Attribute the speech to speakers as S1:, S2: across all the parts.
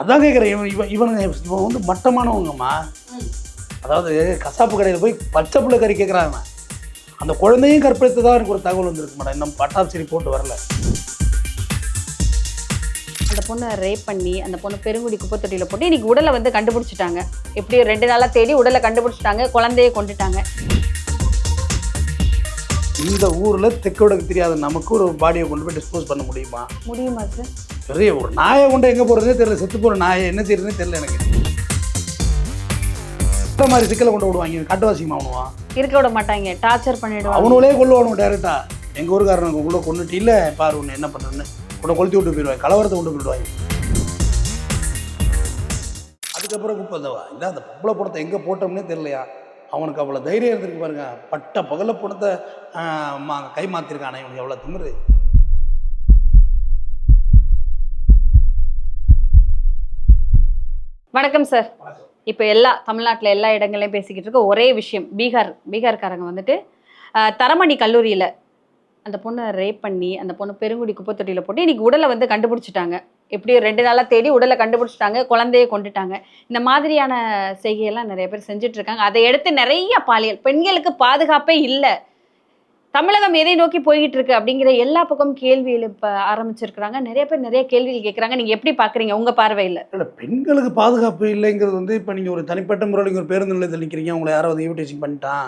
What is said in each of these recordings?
S1: அதான் கேட்குறேன் இவன் இவன் இவனுங்க இவன் வந்து மட்டமானவங்கம்மா. அதாவது கசாப்பு கடையில் போய் பச்சை புள்ள கறி கேட்குறாங்க அந்த குழந்தையும் கற்பழித்து தான் எனக்கு ஒரு தகவல் வந்திருக்கு மேடம் இன்னும் பட்டாப்சி ரிப்போர்ட் வரல.
S2: அந்த பொண்ணை ரேப் பண்ணி அந்த பொண்ணு பெருங்குடி குப்பை தொட்டியில போட்டு இன்னைக்கு உடலை வந்து கண்டுபிடிச்சிட்டாங்க. எப்படியோ ரெண்டு நாளா தேடி உடலை கண்டுபிடிச்சிட்டாங்க குழந்தைய கொண்டுட்டாங்க.
S1: இந்த ஊரில் தெற்கோடக்கு தெரியாத நமக்கு ஒரு பாடியை கொண்டு போய் டிஸ்போஸ் பண்ண முடியுமா?
S2: முடியுமா சார்
S1: பெரிய ஒரு நாயை கொண்டு எங்கே போகிறதே தெரியல. செத்து போகிற நாயை என்ன செய்யறதுனே தெரியல எனக்கு. இந்த மாதிரி சிக்கலை கொண்டு விடுவாங்க கட்டுவாசிமா அவனுவான்
S2: இருக்க விட மாட்டாங்க. டார்ச்சர் பண்ணிடுவாங்க.
S1: அவனுங்களே கொள்ளுவானு டேரெக்டா எங்கள் ஊருக்காரனுக்கு உள்ள கொண்டுட்டு இல்லை பாரு உன்னை என்ன பண்ணுறேன்னு உன்னை கொளுத்தி விட்டு போயிடுவாங்க. கலவரத்தை கொண்டு போயிடுவாங்க. அதுக்கப்புறம் குப்பை தவா இல்லை அந்த பொம்பளை படத்தை எங்கே போட்டோம்னே தெரியலையா? அவனுக்கு அவ்வளோ தைரியம் இருந்திருக்கு பாருங்க. பட்ட பகல பணத்தை கை மாற்றிருக்கானே இவனுக்கு எவ்வளோ திமிரு.
S2: வணக்கம் சார் இப்போ எல்லா தமிழ்நாட்டில் எல்லா இடங்களையும் பேசிக்கிட்டு இருக்க ஒரே விஷயம் பீகார் பீகார்காரங்க வந்துட்டு தரமணி கல்லூரியில் அந்த பொண்ணை ரேப் பண்ணி அந்த பொண்ணு பெருங்குடி குப்பை தொட்டியில் போட்டு இன்றைக்கி உடலை வந்து கண்டுபிடிச்சிட்டாங்க. எப்படியோ ரெண்டு நாளாக தேடி உடலை கண்டுபிடிச்சிட்டாங்க குழந்தைய கொண்டுட்டாங்க. இந்த மாதிரியான செய்கையெல்லாம் நிறைய பேர் செஞ்சிட்ருக்காங்க அதை எடுத்து நிறைய பாலியல் பெண்களுக்கு பாதுகாப்பே இல்லை. தமிழகம் எதை நோக்கி போய்கிட்டு இருக்கு அப்படிங்கிற எல்லா பக்கமும் கேள்வி எழுப்ப ஆரம்பிச்சிருக்கிறாங்க. நிறைய பேர் நிறைய கேள்விகள் கேட்குறாங்க நீங்க எப்படி பாக்குறீங்க உங்க பார்வையில்?
S1: இல்லை பெண்களுக்கு பாதுகாப்பு இல்லைங்கிறது வந்து இப்போ நீங்கள் ஒரு தனிப்பட்ட முறையில் ஒரு பேருந்து நிலையத்தில் நிற்கிறீங்க உங்களை யாரோ வந்து ஈவிடேஷன் பண்ணிட்டான்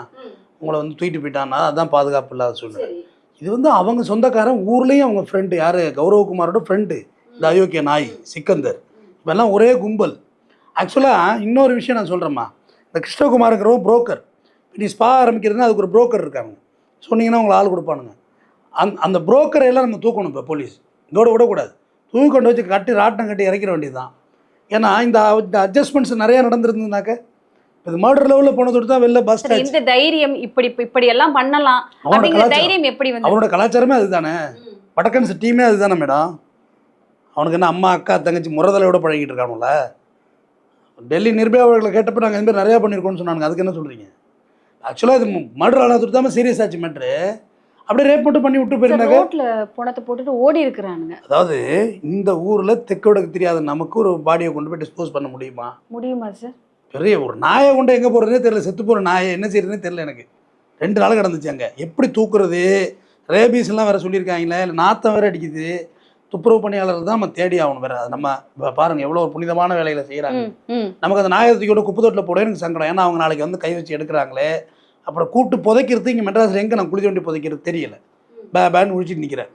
S1: உங்களை வந்து தூக்கிட்டு போயிட்டான்னா அதான் பாதுகாப்பு இல்லாத சூழ்நிலை. இது வந்து அவங்க சொந்தக்காரன் ஊர்லேயும் அவங்க ஃப்ரெண்டு யார்? கௌரவகுமாரோட ஃப்ரெண்டு இந்த அயோக்கிய நாய் சிக்கந்தர். இவெல்லாம் ஒரே கும்பல். ஆக்சுவலாக இன்னொரு விஷயம் நான் சொல்கிறேம்மா இந்த கிருஷ்ணகுமாருங்கிறவங்க புரோக்கர் நீ ஸ்பா ஆரம்பிக்கிறதுனா அதுக்கு ஒரு புரோக்கர் இருக்காங்க. சொன்னீங்கன்னா உங்களை ஆள் கொடுப்பானுங்க. அந் அந்த புரோக்கரை எல்லாம் நம்ம தூக்கணும் இப்போ போலீஸ் இதோட விடக்கூடாது. தூக்கி கொண்டு வச்சு கட்டி ராட்டம் கட்டி இறக்கிற வேண்டியது தான் ஏன்னா இந்த இந்த அட்ஜஸ்ட்மெண்ட்ஸ் நிறையா நடந்திருந்ததுனாக்க இது மர்டர் லெவலில் போனதோடு தான் வெளில பஸ்
S2: இந்த தைரியம் இப்படி இப்படி எல்லாம் பண்ணலாம்.
S1: அவனோட
S2: தைரியம் எப்படி வந்து
S1: அவனோட கலாச்சாரமே அதுதானே. வடக்கன்ஸ் டீமே அதுதானே மேடம். அவனுக்கு என்ன அம்மா அக்கா தங்கச்சி முறதலையோட பழகிட்டு இருக்கானுல டெல்லி நிர்பயா அவர்களை கேட்டப்ப நாங்கள் இந்த மாதிரி நிறையா பண்ணியிருக்கோம்னு சொன்னாங்க அதுக்கு என்ன சொல்கிறீங்க ஆக்சுவலாக இது மர்டர் ஆனது தான் சீரியஸ் ஆச்சு மேட்ரு அப்படியே ரேப் மட்டும் பண்ணி விட்டு போயிருந்தாங்க.
S2: ரோட்ல பணத்தை போட்டுட்டு ஓடி இருக்கிறானுங்க.
S1: அதாவது இந்த ஊரில் தெற்கோடக்கு தெரியாத நமக்கு ஒரு பாடியை கொண்டு போய் டிஸ்போஸ் பண்ண முடியுமா?
S2: முடியுமா சார்
S1: பெரிய ஒரு நாயை கொண்டு எங்கே போகிறதுனே தெரியல செத்து போகிற நாயை என்ன செய்யறதுனே தெரியல எனக்கு. ரெண்டு நாள் கிடந்துச்சு அங்கே. எப்படி தூக்குறது? ரேபீஸ் எல்லாம் வேற சொல்லியிருக்காங்களே இல்லை நாத்தம் வேற அடிக்குது. துப்புரவு பணியாளர்கள் தான் நம்ம தேடி ஆகணும் வேற. அது நம்ம பாருங்க எவ்வளோ ஒரு புனிதமான
S2: ம், ம்.
S1: நமக்கு அந்த நாயத்துக்கோட குப்பை தொட்டில் போட எனக்கு சங்கடம். ஏன்னா அவங்க நாளைக்கு வந்து கை வச்சு எடுக்கிறாங்களே. அப்புறம் கூட்டு புதைக்கிறது இங்கே மெட்ராஸில் எங்கே நான் குழி தோண்டி புதைக்கிறது தெரியல. பே பேன்னு உழிச்சிட்டு நிற்கிறேன்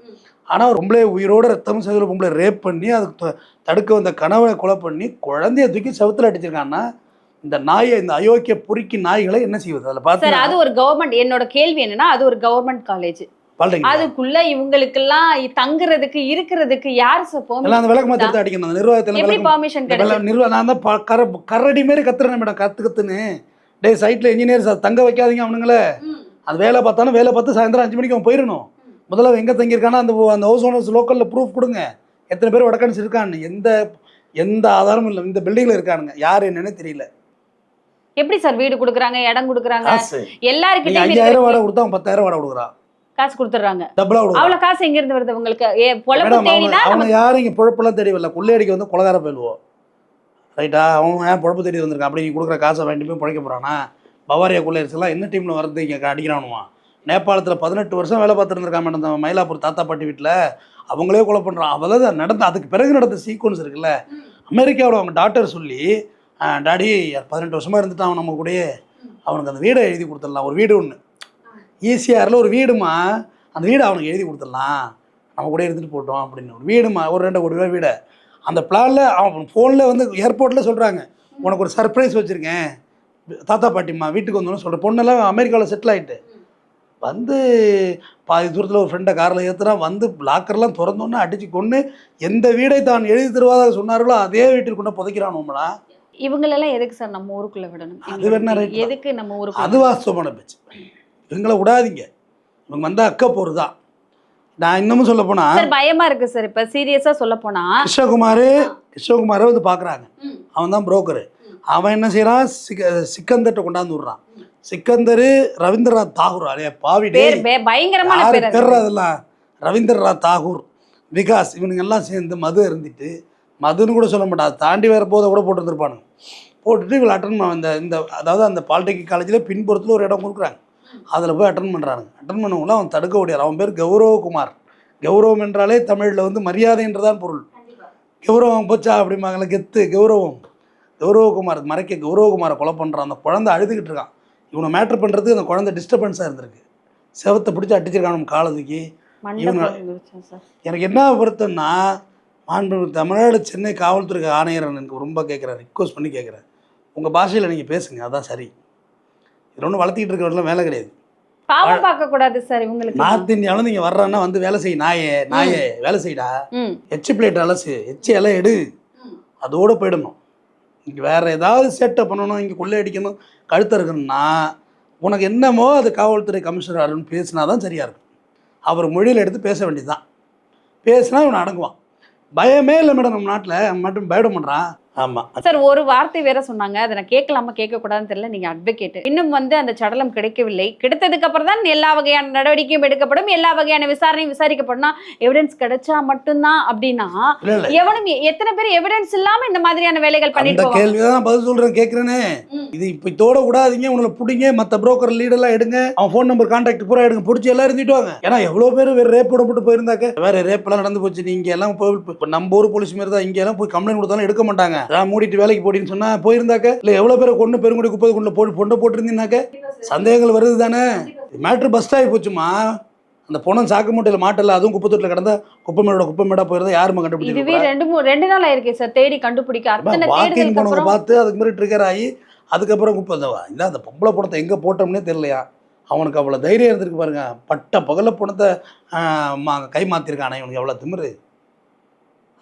S1: ஆனால் பொம்பளை உயிரோட ரத்தம் சதுர பொம்பளை ரேப் பண்ணி அதுக்கு தடுக்க வந்த கணவனை கொலை பண்ணி குழந்தைய தூக்கி செவுத்துல அடிச்சிருக்கான்னா இந்த நாயை இந்த அயோக்கிய பொறுக்கி நாய்களை என்ன செய்வது? அதில் பார்த்து
S2: அது ஒரு கவர்மெண்ட் என்னோட கேள்வி என்னன்னா அது ஒரு கவர்மெண்ட் காலேஜ் அதுக்குள்ள இவங்களுக்கெல்லாம் தங்குறதுக்கு இருக்கிறதுக்கு யார் சார்
S1: எல்லாம் அந்த விளக்கு மாத்திரத்தை அடிக்கணும். அந்த நிர்வாகத்தில்
S2: எப்படி பர்மிஷன்
S1: வெள்ள- நிர்வாகம் நான் தான் கர கரடி மாரி கத்துறேன் மேடம் கத்து கத்துன்னு. டே சைட்டில் இன்ஜினியர்ஸ் தங்க வைக்காதீங்க அவனுங்களே. அது வேலை பார்த்தாலும் வேலை பார்த்து சாயந்தரம் அஞ்சு மணிக்கு அவன் போயிடணும் முதல்ல எங்கே தங்கியிருக்கானா அந்த அந்த ஹவுஸ் ஓனர்ஸ் லோக்கலில் ப்ரூஃப் கொடுங்க. எத்தனை பேர் வடக்கன்ஸ் இருக்கான்னு. எந்த எந்த ஆதாரமும் இல்லை. இந்த பில்டிங்கில் இருக்கானுங்க. யார் என்னன்னே தெரியல.
S2: எப்படி சார் வீடு கொடுக்குறாங்க இடம் கொடுக்குறாங்க? எல்லாருக்கிட்டையும்
S1: ஐயாயிரம் வாடகை கொடுத்தா பத்தாயிரம் வாடகை கொடுக்குறான்
S2: காசு
S1: கொடுக்குறான்
S2: அவ்வளவு காசு எங்க இருந்து வருது உங்களுக்கு? ஏ, பொழப்பு
S1: மேடம்
S2: தேடி
S1: அவங்க யாரும் இங்கே பொழப்பெல்லாம் தேடி வரல கொள்ளையடிக்க வந்து கொலகார போயிடுவோம் ரைட்டா அவன் ஏன் பொழப்பு தேடி வந்திருக்கான் அப்படி நீ கொடுக்குற காசை வாங்கிட்டு போய் பிழைக்க போகிறானா பவாரியா கொள்ளையடிச்செல்லாம் என்ன டீமில் வரது இங்கே அடிக்கிறானுவான் நேபாளத்தில் பதினெட்டு வருஷம் வேலை பார்த்துருந்துருக்கான் மேடம் மயிலாப்பூர் தாத்தா பாட்டி வீட்டில் அவங்களே கொலை பண்ணுறான் அவ்வளோதான் நடந்த அதுக்கு பிறகு நடந்த சீக்வன்ஸ் இருக்குல்ல. அமெரிக்காவோட அவங்க டாக்டர் சொல்லி "ஆ, டாடி பதினெட்டு வருஷமாக இருந்துட்டான் அவன் நம்ம கூடயே. அவனுக்கு அந்த வீடை எழுதி கொடுத்துடலாம். ஒரு வீடு ஒன்று ஈசிஆரில் ஒரு வீடுமா? அந்த வீடை அவனுக்கு எழுதி கொடுத்துடலாம். நம்ம கூட இருந்துட்டு போட்டோம் அப்படின்னு. ஒரு வீடுமா? ஒரு ரெண்டு கோடி ரூபாய் வீடை? அந்த பிளானில் அவன் ஃபோனில் வந்து ஏர்போர்ட்டில் சொல்கிறாங்க உனக்கு ஒரு சர்ப்ரைஸ் வச்சுருக்கேன். தாத்தா பாட்டிம்மா வீட்டுக்கு வந்தோன்னு சொல்கிற பொண்ணெல்லாம் அமெரிக்காவில் செட்டில் ஆகிட்டு வந்து பாதி தூரத்தில் ஒரு ஃப்ரெண்டை காரில் ஏற்றுறான் வந்து லாக்கர்லாம் திறந்தோன்னே அடித்து கொண்டு எந்த வீடை தான் எழுதி தருவதாக சொன்னார்களோ அதே வீட்டில் கொண்டு புதைக்கிறானுங்களா
S2: இவங்களெல்லாம் எதுக்கு சார் நம்ம ஊருக்குள்ள விடணும்?
S1: அது வேணா.
S2: எதுக்கு நம்ம ஊருக்குள்ள
S1: அது வாஸ்தவமான பேச்சு. இவங்களை விடாதீங்க. இவங்க வந்தால் அக்க போகிறது நான் இன்னமும் சொல்ல போனால்
S2: சார் பயமா இருக்கு சார் இப்ப சீரியஸா சொல்ல போனா.
S1: கிருஷ்ணகுமார் கிருஷ்ணகுமாரை வந்து பார்க்குறாங்க அவன் தான் புரோக்கரு அவன் என்ன செய்கிறான் சிக்க சிக்கந்தர்கிட்ட கொண்டாந்து விட்றான். சிக்கந்தர் ரவீந்திரநாத் தாகூர் அலைய பாவி
S2: பயங்கரமான பேர் அது.
S1: பேர் அதெல்லாம் ரவீந்திரநாத் தாகூர் விகாஸ் இவனுங்க எல்லாம் சேர்ந்து மது அருந்திட்டு மதுன்னு கூட சொல்ல மாட்டான். தாண்டி வேறு போதை கூட போட்டுருந்துருப்பானுங்க. போட்டுட்டு இவள் அட்டன் இந்த இந்த அதாவது அந்த பாலிடெக்னிக் காலேஜில் பின்புறத்தில் ஒரு இடம் கொடுக்குறாங்க. அதில் போய் அட்டன் பண்ணுறானுங்க அட்டன் பண்ணவங்கள அவன் தடுக்க முடியாது அவன் பேர் கௌரவகுமார். கௌரவம் என்றாலே தமிழில் வந்து மரியாதை என்றுதான் பொருள். கௌரவம் போச்சா அப்படிம்பாங்களே கெத்து கௌரவம். கௌரவகுமார் மறைக்க கௌரவகுமாரை கொலை பண்ணுறான் அந்த குழந்தை அழுதுகிட்டு இருக்கான். இவனை மேட்ரு பண்ணுறதுக்கு அந்த குழந்தை டிஸ்டர்பன்ஸாக இருந்திருக்கு. செவத்தை பிடிச்சி அடிச்சிருக்கான் காலத்துக்கு இவங்க- எனக்கு என்ன வருத்தம்னா மாண்பு தமிழ்நாடு சென்னை காவல்துறை ஆணையர் எனக்கு ரொம்ப கேட்குறேன் ரிக்வஸ்ட் பண்ணி கேட்குறேன் உங்கள் பாஷையில் நீங்கள் பேசுங்க அதான் சரி. இது ஒன்றும் வளர்த்திக்கிட்டு இருக்கிறவங்களாம் வேலை கிடையாது.
S2: பாவம் பார்க்க கூடாது சார் இவங்களுக்கு.
S1: நார்த் இந்தியாவில் நீங்கள் வர்றேன்னா வந்து வேலை செய் நாயே நாயே வேலை செய்டா. எச்சு பிளேட் அலசு எச்சு இலை எடு. அதோடு போயிடணும். இங்கே வேறு ஏதாவது சேட்டை பண்ணணும் இங்கே கொள்ளை அடிக்கணும் கழுத்த இருக்கணும்னா உனக்கு என்னமோ அது காவல்துறை கமிஷனர் அருண் பேசினா தான் சரியாக இருக்கும். அவர் மொழியில் எடுத்து பேச வேண்டியதுதான். பேசினா இவன் அடங்குவான். பயமே இல்லை மேடம் நம்ம நாட்டில். மட்டும் பயடம் பண்ணுறான் ஆமாம்
S2: சார் ஒரு வார்த்தை வேற சொன்னாங்க. அதை நான் கேட்கலாமா கேட்க கூடாதுன்னு தெரியல. நீங்க அட்வொகேட் இன்னும் வந்து அந்த சடலம் கிடைக்கவில்லை. கிடைத்ததுக்கு அப்புறம் தான் எல்லா வகையான நடவடிக்கையும் எடுக்கப்படும். எல்லா வகையான விசாரணையும் விசாரிக்கப்படும். எவிடன்ஸ் கிடைச்சா மட்டும்தான் அப்படின்னா எவனும் எத்தனை பேர் எவிடன்ஸ் இல்லாம இந்த மாதிரியான வேலைகள் பண்ணிட்டு போவாங்க?
S1: கேள்வி தான் பதில் சொல்கிறேன் கேட்குறேனே
S2: ம்.
S1: இது இப்போ இதோட விடாதீங்க உங்களை பிடிங்க. மற்ற புரோக்கர் லீடெல்லாம் எடுங்க. அவன் ஃபோன் நம்பர் கான்டாக்ட் பூரா எடுங்க. பிடிச்சி எல்லாம் இருந்துட்டு வாங்க. ஏன்னா எவ்வளோ பேர் வேறு ரேப் போட்டு போயிருந்தாக்க? வேறு ரேப்பெல்லாம் நடந்து போச்சு. நீங்க எல்லாம் போய் இப்போ நம்ம ஊர் போலீஸ் மாரி தான். இங்க எல்லாம் போய் கம்ப்ளைண்ட் கொடுத்தாலும் எடுக்க மாட்டாங்க. அதான் மூடிட்டு வேலைக்கு போடின்னு சொன்னா போயிருந்தாக்க? இல்லை எவ்வளோ பேரை கொண்டு பெருங்குடி குப்பை கொண்டு போட்டு பொண்ணை போட்டிருந்தீங்கன்னாக்க சந்தேகங்கள் வருது தானே? மேட்ரு பஸ்ட் ஆகி போச்சுமா? அந்த பொணம் சாக்கு மூட்டையில் மாட்டல அதுவும் குப்பை தொட்டில் கிடந்தா குப்பை மேடோட குப்பை மேடா போயிருந்தா யாருமா
S2: இதுவே
S1: கண்டுபிடிச்சிருக்கா
S2: ரெண்டு மூணு ரெண்டு நாள் ஆயிருக்கே சார் தேடி கண்டுபிடிக்க. அத்தனை
S1: வாக்கிங் போனவங்க
S2: அப்புறம்
S1: பார்த்து அதுக்கு மாதிரி ட்ரிகர் ஆகி அதுக்கப்புறம் குப்பை இல்லை அந்த பொம்பளை பணத்தை எங்கே போட்டோம்னே தெரியலையா? அவனுக்கு அவ்வளோ தைரியம் இருந்திருக்கு பாருங்க. பட்ட பகல பணத்தை கை மாற்றிருக்கானே இவனுக்கு எவ்வளோ திமிரு.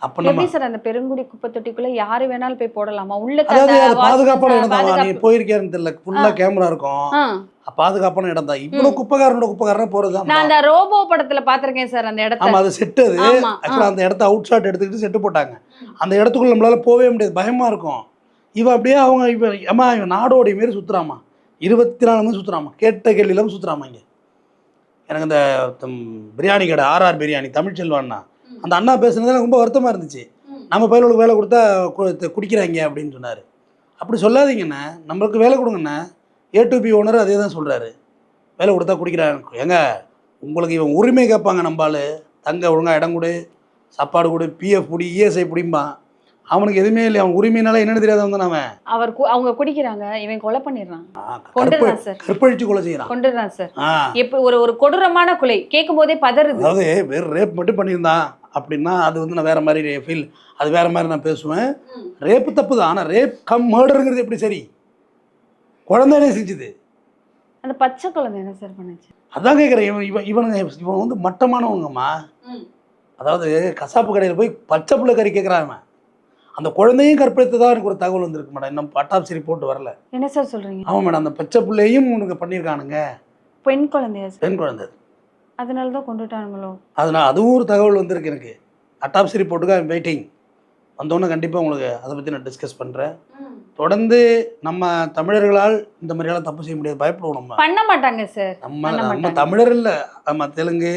S2: எப்படி சார் அந்த பெருங்குடி குப்பை தொட்டிக்குள்ள யாரு வேணாலும் போய் போடலாமா? உள்ள
S1: பாதுகாப்பான இடம் தான் நீ. போயிருக்கேன்னு தெரியல. ஃபுல்லாக கேமரா இருக்கும். பாதுகாப்பான இடம் தான் குப்பைக்காரனோட குப்பைக்காரனா போகிறது
S2: நான்
S1: தான்
S2: அந்த ரோபோ படத்துல பாத்திருக்கேன் சார் அந்த இடத்த.
S1: ஆமாம் அது செட்டு அது.
S2: ஆமா ஆ.
S1: ஆக்சுவலாக அந்த இடத்த அவுட் ஷாட் எடுத்துக்கிட்டு செட்டு போட்டாங்க. அந்த இடத்துக்குள்ள நம்மளால போகவே முடியாது. பயமா இருக்கும். இவன் அப்படியே அவங்க இவன் அம்மா இவன் நாடோடைய மாரி சுத்துறாமா? இருபத்தி நாலு மணி சுத்துறாமா? கேட்ட கேள்வி இல்லாமல் சுத்துறாமா இங்க? எனக்கு அந்த தம், பிரியாணி கடை ஆர்ஆர் பிரியாணி தமிழ் செல்வான்னா அந்த அண்ணா பேசுனது ரொம்ப வருத்தமா இருந்துச்சு. நம்ம பயிர்களுக்கு வேலை கொடுத்தா குடிக்கிறாங்க அப்படின்னு சொன்னார். அப்படி சொல்லாதீங்கண்ணே. நம்மளுக்கு வேலை கொடுங்கண்ணே. ஏ டு பி ஓனர் அதே தான் சொல்கிறாரு வேலை கொடுத்தா குடிக்கிறாங்க. ஏங்க உங்களுக்கு இவன் உரிமை கேட்பாங்க நம்பாள் தங்க ஒழுங்கா இடம் கொடு சாப்பாடு கொடு பிஎஃப் பிடி இஎஸ்ஐ பிடிம்பான் அவனுக்கு எதுவுமே இல்லை அவன் உரிமைனால என்னன்னு தெரியாத வந்தான் அவன்.
S2: அவர் அவங்க குடிக்கிறாங்க. இவன் கொலை பண்ணிடுறான். சார்.
S1: கற்பழிச்சு கொலை செய்யறான்.
S2: கொண்டுடுறான் சார்.
S1: ஆ.
S2: எப்ப ஒரு ஒரு கொடூரமான கொலை. கேட்கும் போதே பதறுது.
S1: அதாவது வேறு ரேப் மட்டும் பண்ணியிருந்தான். அப்படின்னா அது வந்து நான் வேற மாதிரி ஃபீல் அது வேற மாதிரி நான் பேசுவேன். ரேப்பு தப்பு தான் ஆனால் ரேப் கம் மர்டருங்கிறது எப்படி சரி? குழந்தைனே செஞ்சுது.
S2: அந்த பச்சை குழந்தை என்ன சார் பண்ணுச்சு?
S1: அதான் கேட்குறேன் இவன் இவன் இவனுங்க இவன் வந்து மட்டமானவங்கம்மா. அதாவது கசாப்பு கடையில் போய் பச்சை புள்ள கறி கேட்குறான் அவன் அந்த குழந்தையும் கற்பழித்ததா எனக்கு ஒரு தகவல் வந்திருக்கு மேடம். இன்னும் அட்டாப்சி ரிப்போர்ட் வரல.
S2: என்ன சார் சொல்றீங்க?
S1: ஆமாம் மேடம். அந்த பச்சை பிள்ளையும் உனக்கு பண்ணியிருக்கானுங்க.
S2: பெண் குழந்தையா
S1: பெண் குழந்தை.
S2: அதனால தான் கொண்டுட்டானுங்களோ?
S1: அதனால் அதுவும் ஒரு தகவல் வந்திருக்கு எனக்கு. அட்டாப்சி ரிப்போர்ட்டுக்கு ஐம் வெயிட்டிங் வந்தோன்னே கண்டிப்பாக உங்களுக்கு அதை பற்றி நான் டிஸ்கஸ் பண்ணுறேன் தொடர்ந்து நம்ம தமிழர்களால் இந்த மாதிரியெல்லாம் தப்பு செய்ய முடியாது. பயப்படுவோம் நம்ம.
S2: பண்ண மாட்டாங்க சார்
S1: நம்ம நம்ம. தமிழர் இல்லை. நம்ம தெலுங்கு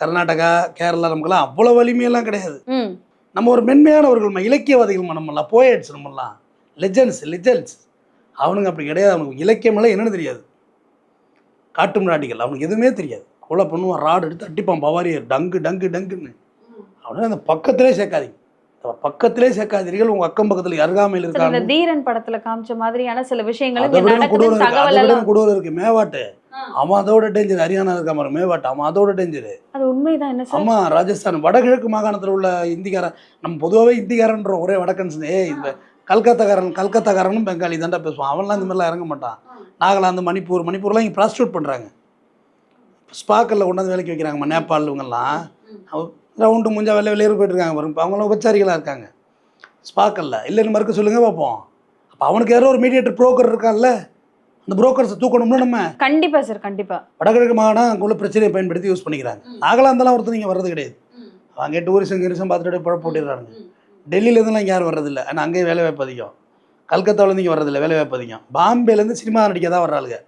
S1: கர்நாடகா கேரளா நமக்கெல்லாம் அவ்வளோ வலிமையெல்லாம் கிடையாது. நம்ம ஒரு மென்மையானவர்கள் நம்ம இலக்கியவாதிகள் நம்மளாம் போயட்ஸ் நம்மளாம் லெஜண்ட்ஸ் லெஜண்ட்ஸ் அவனுங்க அப்படி கிடையாது. அவனுக்கு இலக்கியமெல்லாம் என்னன்னு தெரியாது. காட்டு மிராட்டிகள் அவனுக்கு எதுவுமே தெரியாது. கொலை பண்ணுவான் ராடு எடுத்து அடிப்பான் பவாரியர் டங்கு டங்கு டங்குன்னு. அவனை அந்த பக்கத்திலே சேர்க்காதீங்க. பக்கத்திலே சேர்க்காதீர்கள் உங்கள் அக்கம் பக்கத்தில் அருகாமையில் இருக்காங்க?
S2: தீரன் படத்துல காமிச்ச மாதிரியான சில விஷயங்கள்
S1: கொடூரம் இருக்கு மேவாட்டு. அவன் அதோட டேஞ்சர் ஹரியானா இருக்கா பாரு மேவாட்டு. அவன் அதோட டேஞ்சர்
S2: அது உண்மைதான் என்ன சார்?
S1: ஆமா ராஜஸ்தான் வடகிழக்கு மாகாணத்தில் உள்ள இந்திக்காரன் நம்ம பொதுவாகவே இந்திக்காரன்ற ஒரே வடக்கன்ஸ் ஏய் இந்த கல்கத்தாக்காரன் கல்கத்தாக்காரனும் பெங்காலி தாண்டா பேசுவான். அவன்லாம் இந்த மாதிரிலாம் இறங்க மாட்டான். நாகாலாந்து மணிப்பூர் மணிப்பூர்லாம் இங்கே ப்ராஸ்டியூட் பண்ணுறாங்க ஸ்பாக்கரில் கொண்டாந்து வேலைக்கு வைக்கிறாங்கம்மா நேபாள் இவங்கெல்லாம். ரவுண்டு முஞ்சா வெள்ளை வெளியேறு போயிட்டுருக்காங்க பாருங்க. அவங்களாம் உபச்சாரிகளாக இருக்காங்க. ஸ்பாக்கரில். இல்லைன்னு மறுக்க சொல்லுங்க பார்ப்போம் அப்போ அவனுக்கு யாரோ ஒரு மீடியேட்டர் புரோக்கர் இருக்கான்ல. அந்த புரோக்கர்ஸை தூக்கணும்னா நம்ம?
S2: கண்டிப்பா சார் கண்டிப்பா.
S1: வடகிழக்கு மாகாணம் அங்கே உள்ள பிரச்சனையை பயன்படுத்தி யூஸ் பண்ணிக்கிறாங்க. நாகாலாந்தெல்லாம் ஒருத்தர் இங்கே வர்றது கிடையாது. அங்கே டூரிசம் கிரிசம் பார்த்துட்டு பழப்பு போட்டுடுறாங்க டெல்லியிலேருந்துலாம் இங்கே யாரும் வர்றதில்ல. ஆனால் அங்கேயும் வேலை வாய்ப்பு அதிகம் கல்கத்தாவிலேருந்து இங்கே வர்றதில்ல. வேலை வாய்ப்பு அதிகம் பாம்பேலேருந்து சினிமா நடிக்க தான் வர்றாளுங்க.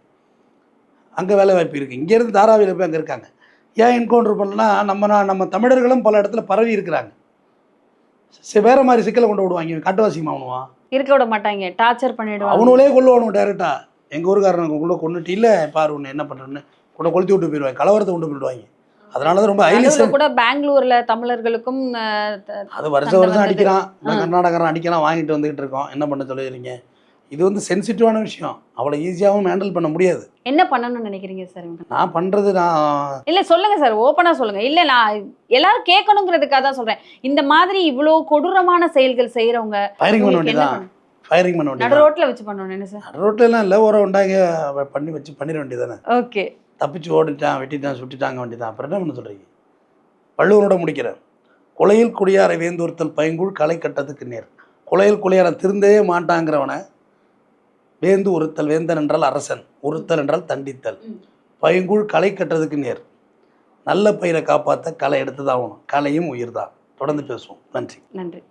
S1: அங்கே வேலை வாய்ப்பு இருக்குது இங்கேருந்து தாராவியில் போய் அங்கே இருக்காங்க. ஏன் என்கவுண்டர் பண்ணலன்னா நம்ம நா- நம்ம தமிழர்களும் பல இடத்துல பரவி இருக்கிறாங்க. சரி, வேற மாதிரி சிக்கலை கொண்டு விடுவாங்க. காட்டுவாசியமா அவனுவான்
S2: இருக்க விட மாட்டாங்க. டார்ச்சர் பண்ணிடுவாங்க.
S1: அவனுங்களே கொள்ளுவானு டேரெக்டா எங்கள் ஊருக்காரனுக்கு உள்ள கொண்டுட்டு இல்லை பாரு உன்னை என்ன பண்ணுறேன்னு கூட கொளுத்தி விட்டு போயிடுவாங்க கலவரத்தை கொண்டு போயிடுவாங்க. அதனால தான் ரொம்ப ஹைலி
S2: கூட பெங்களூர்ல தமிழர்களுக்கும்
S1: அது வருஷம் வருஷம். அடிக்கிறான். கர்நாடகாரன் அடிக்கலாம் வாங்கிட்டு வந்துகிட்டு இருக்கோம். என்ன பண்ண சொல்லிடுறீங்க? இது வந்து சென்சிட்டிவான விஷயம். அவ்வளோ ஈஸியாகவும் ஹேண்டில் பண்ண முடியாது.
S2: என்ன பண்ணணும்னு நினைக்கிறீங்க சார்
S1: நான் பண்ணுறது நான்
S2: இல்ல சொல்லுங்க சார் ஓப்பனா சொல்லுங்க. இல்ல நான் எல்லாரும் கேட்கணுங்கிறதுக்காக தான் சொல்றேன். இந்த மாதிரி இவ்வளோ கொடூரமான செயல்கள் செய்யறவங்க
S1: ஃபயரிங் பண்ண வேண்டியதான் ஃபயரிங் பண்ண
S2: நடு
S1: வேண்டியதான்
S2: ரோட்ல வச்சு பண்ணணும் என்ன சார்
S1: ரோட்டெல்லாம் இல்லை. ஒரு உண்டாங்க பண்ணி வச்சு பண்ணிட வேண்டியதானே
S2: ஓகே
S1: தப்பிச்சு ஓடிட்டான் வெட்டிட்டான் சுட்டிட்டாங்க வேண்டியதான் அப்புறம் என்ன பண்ண சொல்கிறீங்க வள்ளுவனோட முடிக்கிறேன். கொலையில் குடியாரை வேந்தூர்த்தல் பைங்குள் களை கட்டத்துக்கு நேர். கொலையில் குடியாரன் திருந்தவே மாட்டாங்கிறவனை வேந்து உறுத்தல் வேந்தன் என்றால் அரசன் உறுத்தல் என்றால் தண்டித்தல். பைங்குள் களை கட்டுறதுக்கு நேர். நல்ல பயிரை காப்பாற்ற களை எடுத்து தான் ஆகணும். கலையும் உயிர் தான் தொடர்ந்து பேசுவோம். நன்றி.
S2: நன்றி.